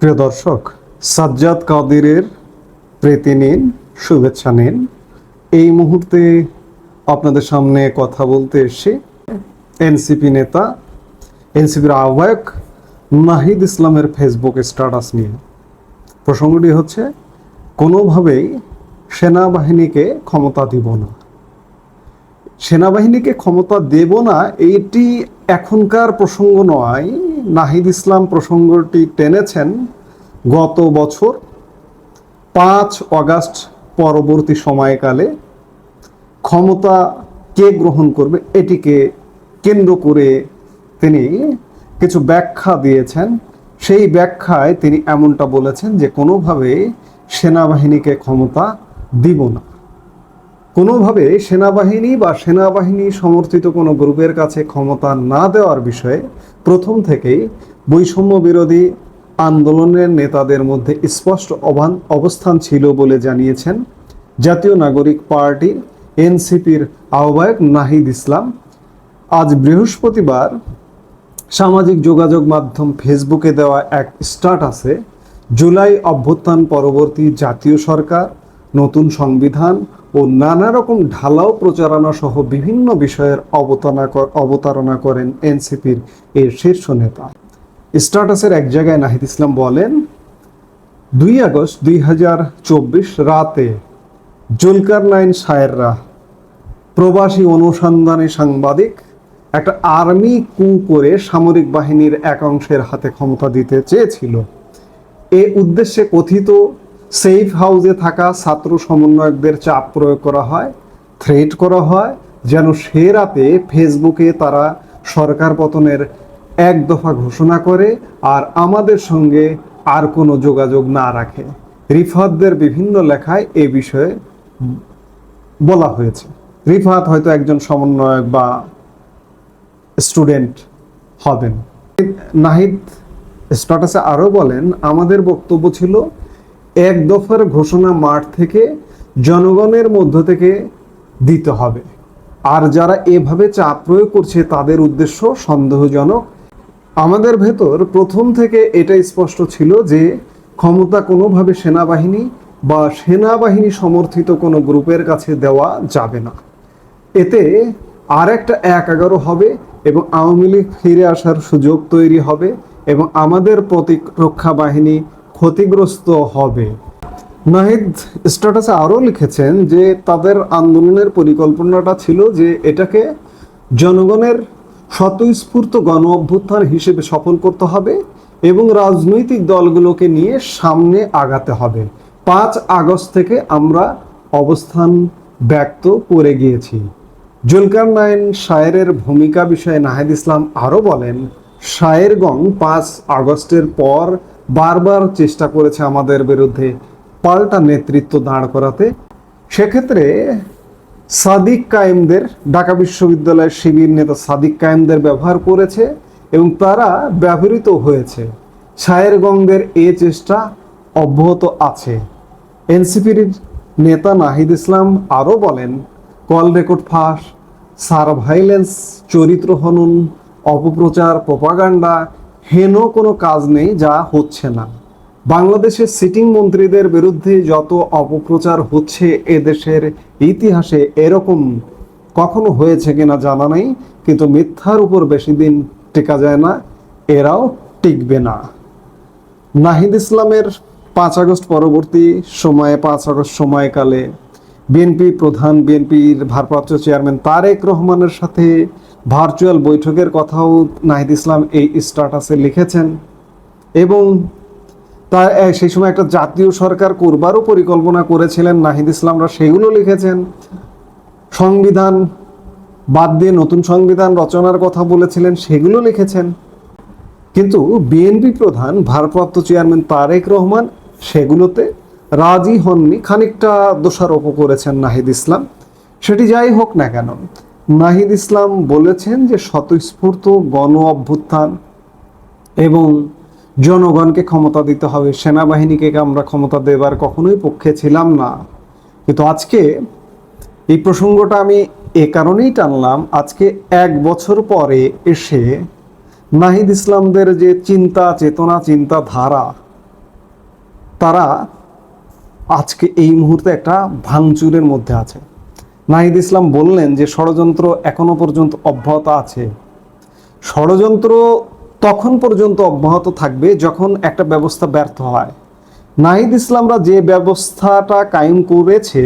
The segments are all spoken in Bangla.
প্রিয় দর্শক, সাজ্জাদ কাদিরের প্রীতি নিন, শুভেচ্ছা নিন। এই মুহূর্তে আপনাদের সামনে কথা বলতে এসে এনসিপি নেতা, এনসিপির আহ্বায়ক নাহিদ ইসলামের ফেসবুক স্ট্যাটাস নিয়ে। প্রসঙ্গটি হচ্ছে, কোনোভাবেই সেনাবাহিনীকে ক্ষমতা দিব না। সেনাবাহিনীকে ক্ষমতা দেব না এইটি এখনকার প্রসঙ্গ নয়। নাহিদ ইসলাম প্রসঙ্গটি টেনেছেন গত বছর পাঁচ অগাস্ট পরবর্তী সময়কালে। ক্ষমতা কে গ্রহণ করবে এটিকে কেন্দ্র করে তিনি কিছু ব্যাখ্যা দিয়েছেন। সেই ব্যাখ্যায় তিনি এমনটা বলেছেন যে কোনোভাবে সেনাবাহিনীকে ক্ষমতা দিব না। কোনোভাবে সেনাবাহিনী বা সেনাবাহিনী সমর্থিত কোনো গ্রুপের কাছে ক্ষমতা না দেওয়ার বিষয়ে প্রথম থেকেই বৈষম্য বিরোধী আন্দোলনের নেতাদের মধ্যে স্পষ্ট অবস্থান ছিল বলে জানিয়েছেন জাতীয় নাগরিক পার্টি এনসিপির আহ্বায়ক নাহিদ ইসলাম। আজ বৃহস্পতিবার সামাজিক যোগাযোগ মাধ্যম ফেসবুকে দেওয়া এক স্ট্যাটাসে জুলাই অভ্যুত্থান পরবর্তী জাতীয় সরকার নতুন সংবিধান ও নানা রকম ঢালাও প্রচারণা সহ বিভিন্ন বিষয়ের অবতারণা অবতারণা করেন এনসিপির এর শীর্ষ নেতা। স্ট্যাটাসের এক জায়গায় নাহিদ ইসলাম বলেন, দুই আগস্ট দুই হাজার চব্বিশ রাতে জুলকার নাইন সায়েররা প্রবাসী অনুসন্ধানী সাংবাদিক একটা আর্মি কু করে সামরিক বাহিনীর এক অংশের হাতে ক্ষমতা দিতে চেয়েছিল। এ উদ্দেশ্যে কথিত সেফ হাউসে থাকা ছাত্র সমন্বয়কদের চাপ প্রয়োগ করা হয় থ্রেট করা হয়, যেন সে রাতে ফেসবুকে তারা সরকার পতনের এক দফা ঘোষণা করে আর আমাদের সঙ্গে আর কোনো যোগাযোগ না রাখে। রিফাতদের বিভিন্ন লেখায় এ বিষয়ে বলা হয়েছে। রিফাত হয়তো একজন সমন্বয়ক বা স্টুডেন্ট হবেন। নাহিদ স্ট্যাটাসে আরও বলেন, আমাদের বক্তব্য ছিল এক দফার ঘোষণা মাঠ থেকে জনগণের মধ্য থেকে দিতে হবে। আর যারা এভাবে চাপ প্রয়োগ করছে, তাদের উদ্দেশ্য সন্দেহজনক। আমাদের ভেতর প্রথম থেকে এটা স্পষ্ট ছিল যে, ক্ষমতা কোনোভাবে সেনাবাহিনী বা সেনাবাহিনী সমর্থিত কোনো গ্রুপের কাছে দেওয়া যাবে না। এতে আর একটা এক এগারো হবে এবং আওয়ামী লীগ ফিরে আসার সুযোগ তৈরি হবে এবং আমাদের প্রতিরক্ষা বাহিনী ক্ষতিগ্রস্ত হবে। নাহিদ স্ট্যাটাসে আরও লিখেছেন যে তাদের আন্দোলনের পরিকল্পনাটা ছিল যে এটাকে জনগণের স্বতঃস্ফূর্ত গণ অভ্যুত্থান হিসেবে সফল করতে হবে এবং রাজনৈতিক দলগুলোকে নিয়ে সামনে আগাতে হবে। পাঁচ আগস্ট থেকে আমরা অবস্থান ব্যক্ত করে গিয়েছি। জুলকার নাইন শায়েরের ভূমিকা বিষয়ে নাহিদ ইসলাম আরও বলেন শায়েরগং পাঁচ আগস্টের পর বারবার চেষ্টা করেছে আমাদের বিরুদ্ধে পাল্টা নেতৃত্ব দাঁড় করাতে। সেক্ষেত্রে সাদিক কায়েমদের, ঢাকা বিশ্ববিদ্যালয়ের শিবির নেতা সাদিক কায়েমদের ব্যবহার করেছে এবং তারা ব্যবহৃত হয়েছে। শায়েরগঙ্গের এ চেষ্টা অব্যাহত আছে। এনসিপির নেতা নাহিদ ইসলাম আরও বলেন, কল রেকর্ড ফাঁস, সারভাইলেন্স, চরিত্র হনন, অপপ্রচার, প্রপাগান্ডা হেন কোনো কাজ নেই যা হচ্ছে না। বাংলাদেশের সিটিং মন্ত্রীদের বিরুদ্ধে যত অপপ্রচার হচ্ছে এদেশের ইতিহাসে এরকম কখনো হয়েছে কিনা জানা নেই, কিন্তু মিথ্যার উপর বেশি দিন টেকা যায় না, এরাও টিকবে না। নাহিদ ইসলামের পাঁচ আগস্ট পরবর্তী সময়ে, পাঁচ আগস্ট সময়কালে বিএনপি প্রধান বিএনপির ভারপ্রাপ্ত চেয়ারম্যান তারেক রহমানের সাথে ভার্চুয়াল বৈঠকের কথাও নাহিদ ইসলাম এই স্ট্যাটাসে লিখেছেন। এবং তা সেই সময় একটা জাতীয় সরকার করবারও পরিকল্পনা করেছিলেন, নাহিদ ইসলামরা সেগুলো লিখেছেন। সংবিধান বাদ দিয়ে নতুন সংবিধান রচনার কথা বলেছিলেন, সেগুলো লিখেছেন। কিন্তু বিএনপি প্রধান ভারপ্রাপ্ত চেয়ারম্যান তারেক রহমান সেগুলোতে রাজি হননি, খানিকটা দোষারোপ করেছেন নাহিদ ইসলাম। সেটি যাই হোক না কেন নাহিদ ইসলাম বলেছেন যে স্বতঃস্ফূর্ত গণ অভ্যুত্থান এবং জনগণকে ক্ষমতা দিতে হবে, সেনাবাহিনীকে আমরা ক্ষমতা দেবার কখনোই পক্ষে ছিলাম না। কিন্তু আজকে এই প্রসঙ্গটা আমি এ কারণেই টানলাম, আজকে এক বছর পরে এসে নাহিদ ইসলামদের যে চিন্তা, চেতনা চিন্তা ধারা তারা আজকে এই মুহূর্তে একটা ভাঙচুরের মধ্যে আছে। নাহিদ ইসলাম বললেন যে ষড়যন্ত্র এখনও পর্যন্ত অব্যাহত আছে। ষড়যন্ত্র তখন পর্যন্ত অব্যাহত থাকবে যখন একটা ব্যবস্থা ব্যর্থ হয়। নাহিদ ইসলামরা যে ব্যবস্থাটা কায়েম করেছে,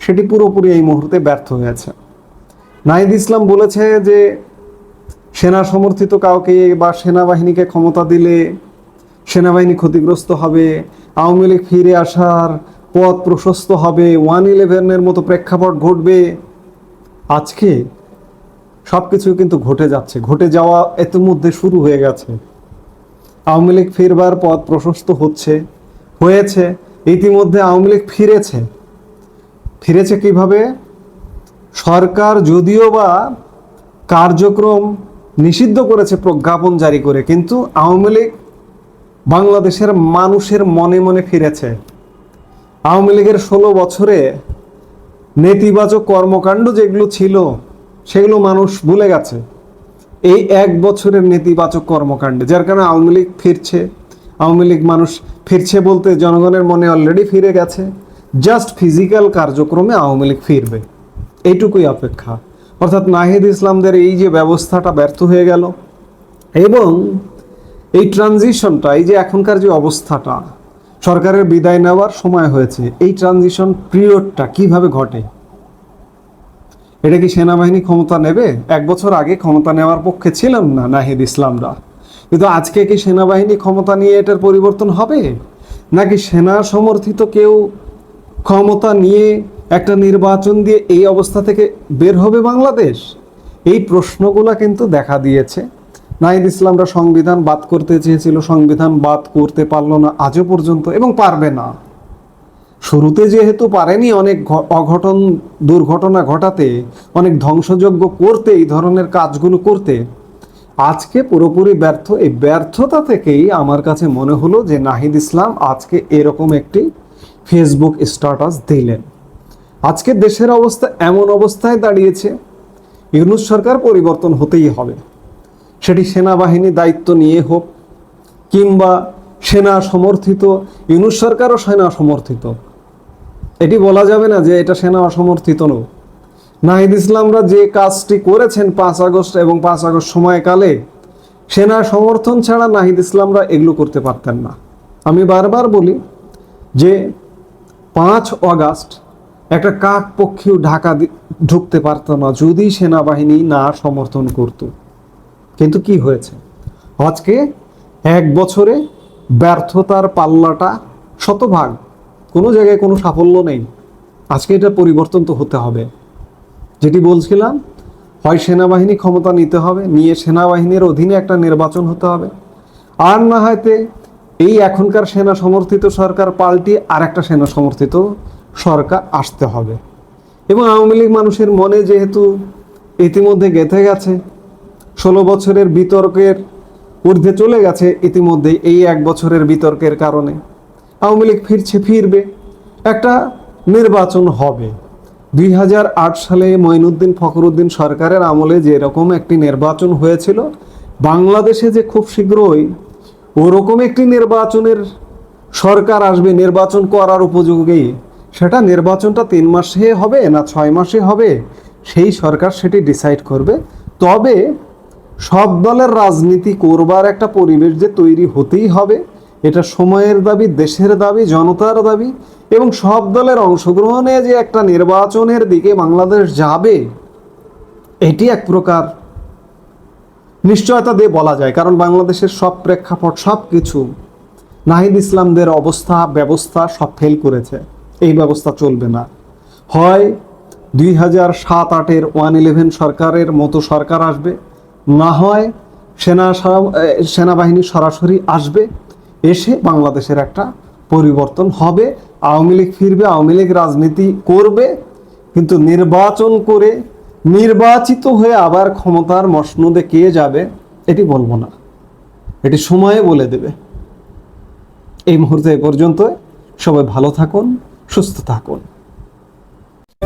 সেটি পুরোপুরি এই মুহূর্তে ব্যর্থ হয়েছে। নাহিদ ইসলাম বলেছে যে সেনা সমর্থিত কাউকে বা সেনাবাহিনীকে ক্ষমতা দিলে সেনাবাহিনী ক্ষতিগ্রস্ত হবে, আওয়ামী লীগ ফিরে আসার পথ প্রশস্ত হবে, ওয়ান ইলেভেনের মতো প্রেক্ষাপট ঘটবে। আজকে সব কিছু কিন্তু ঘটে যাচ্ছে, ঘটে যাওয়া এত মধ্যে শুরু হয়ে গেছে। আওয়ামী লীগ ফিরবার পথ প্রশস্ত হচ্ছে, হয়েছে, ইতিমধ্যে আওয়ামী লীগ ফিরেছে। ফিরেছে কীভাবে? সরকার যদিও বা কার্যক্রম নিষিদ্ধ করেছে প্রজ্ঞাপন জারি করে, কিন্তু আওয়ামী লীগ বাংলাদেশের মানুষের মনে মনে ফিরেছে। আওয়ামী লীগের ষোলো বছরে নেতিবাচক কর্মকাণ্ড যেগুলো ছিল, সেগুলো মানুষ ভুলে গেছে। এই এক বছরের নেতিবাচক কর্মকাণ্ডে, যার কারণে আওয়ামী লীগ ফিরছে। আওয়ামী লীগ মানুষ ফিরছে বলতে জনগণের মনে অলরেডি ফিরে গেছে। জাস্ট ফিজিক্যাল কার্যক্রমে আওয়ামী লীগ ফিরবে। এইটুকুই অপেক্ষা। অর্থাৎ নাহিদ ইসলামদের এই যে ব্যবস্থাটা ব্যর্থ হয়ে গেল, এবং এই ট্রানজিশনটা এই যে এখনকার যে অবস্থাটা সরকারের বিদায় নেওয়ার সময় হয়েছে। এই ট্রানজিশন পিরিয়ডটা কীভাবে ঘটে? এটা কি সেনাবাহিনী ক্ষমতা নেবে? এক বছর আগে ক্ষমতা নেওয়ার পক্ষে ছিলাম না নাহিদ ইসলামরা। কিন্তু আজকে কি সেনাবাহিনী ক্ষমতা নিয়ে এটার পরিবর্তন হবে? নাকি সেনা সমর্থিত কেউ ক্ষমতা নিয়ে একটা নির্বাচন দিয়ে এই অবস্থা থেকে বের হবে বাংলাদেশ? এই প্রশ্নগুলো কিন্তু দেখা দিয়েছে। নাহিদ ইসলামরা সংবিধান বাদ করতে চেয়েছিল, সংবিধান বাদ করতে পারল না, আজও পর্যন্ত, এবং পারবে না। শুরুতে যেহেতু পারেনি অনেক অঘটন, দুর্ঘটনা ঘটাতে, অনেক ধ্বংসযজ্ঞ করতে, এই ধরনের কাজগুলো করতে, আজকে পুরোপুরি ব্যর্থ। এই ব্যর্থতা থেকেই আমার কাছে মনে হলো যে নাহিদ ইসলাম আজকে এরকম একটি ফেসবুক স্ট্যাটাস দিলেন। আজকে দেশের অবস্থা এমন অবস্থায় দাঁড়িয়েছে, ইউনুস সরকার পরিবর্তন হতেই হবে। সেটি সেনাবাহিনী দায়িত্ব নিয়ে হোক কিংবা সেনা সমর্থিত, ইউনুস সরকারও সেনা সমর্থিত। এটি বলা যাবে না যে এটা সেনা অসমর্থিত নো। নাহিদ ইসলামরা যে কাজটি করেছেন পাঁচ আগস্ট এবং পাঁচ আগস্ট সময়কালে, সেনা সমর্থন ছাড়া নাহিদ ইসলামরা এগুলো করতে পারতেন না। আমি বারবার বলি যে পাঁচ অগাস্ট একটা কাক পক্ষীও ঢাকা ঢুকতে পারত না যদি সেনাবাহিনী না সমর্থন করত। কিন্তু কি হয়েছে? আজকে এক বছরে ব্যর্থতার পাল্লাটা শতভাগ কোনো জায়গায় কোনো সাফল্য নেই। আজকে এটা পরিবর্তন তো হতে হবে। যেটি বলছিলাম, হয় সেনাবাহিনী ক্ষমতা নিতে হবে, নিয়ে সেনাবাহিনীর অধীনে একটা নির্বাচন হতে হবে। আর না হয়তো এই এখনকার সেনা সমর্থিত সরকার পাল্টি আর একটা সেনা সমর্থিত সরকার আসতে হবে। এবং আওয়ামী লীগ মানুষের মনে যেহেতু ইতিমধ্যে গেঁথে গেছে ষোলো বছরের বিতর্কের ঊর্ধ্বে চলে গেছে ইতিমধ্যে এই এক বছরের বিতর্কের কারণে। আওয়ামী লীগ ফিরছে, ফিরবে। একটা নির্বাচন হবে। দুই হাজার আট সালে মঈনুদ্দিন ফখরুদ্দিন সরকারের আমলে যেরকম একটি নির্বাচন হয়েছিল, বাংলাদেশে যে খুব শীঘ্রই ওরকম একটি নির্বাচনের সরকার আসবে, নির্বাচন করার উপযোগী, সেটা নির্বাচনটা তিন মাসে হবে না ছয় মাসে হবে, সেই সরকার সেটি ডিসাইড করবে। তবে সব দলের রাজনীতি করবার একটা পরিবেশ যে তৈরি হতেই হবে, এটা সময়ের দাবি, দেশের দাবি, জনতার দাবি এবং সব দলের অংশগ্রহণে যে একটা নির্বাচনের দিকে বাংলাদেশ যাবে, এটি এক প্রকার নিশ্চয়তা দিয়ে বলা যায়। কারণ বাংলাদেশের সব প্রেক্ষাপট সব কিছু নাহিদ ইসলামদের অবস্থা, ব্যবস্থা সব ফেল করেছে। এই ব্যবস্থা চলবে না। হয় দুই হাজার সাত আটের ওয়ান ইলেভেন সরকারের মতো সরকার আসবে না হয় সেনা সেনাবাহিনী সরাসরি আসবে, এসে বাংলাদেশের একটা পরিবর্তন হবে। আওয়ামী লীগ ফিরবে, আওয়ামী লীগ রাজনীতি করবে, কিন্তু নির্বাচন করে নির্বাচিত হয়ে আবার ক্ষমতার মসনদে কে যাবে, এটি বলব না। এটি সময়ে বলে দেবে। এই মুহূর্তে এ পর্যন্ত সবাই ভালো থাকুন, সুস্থ থাকুন।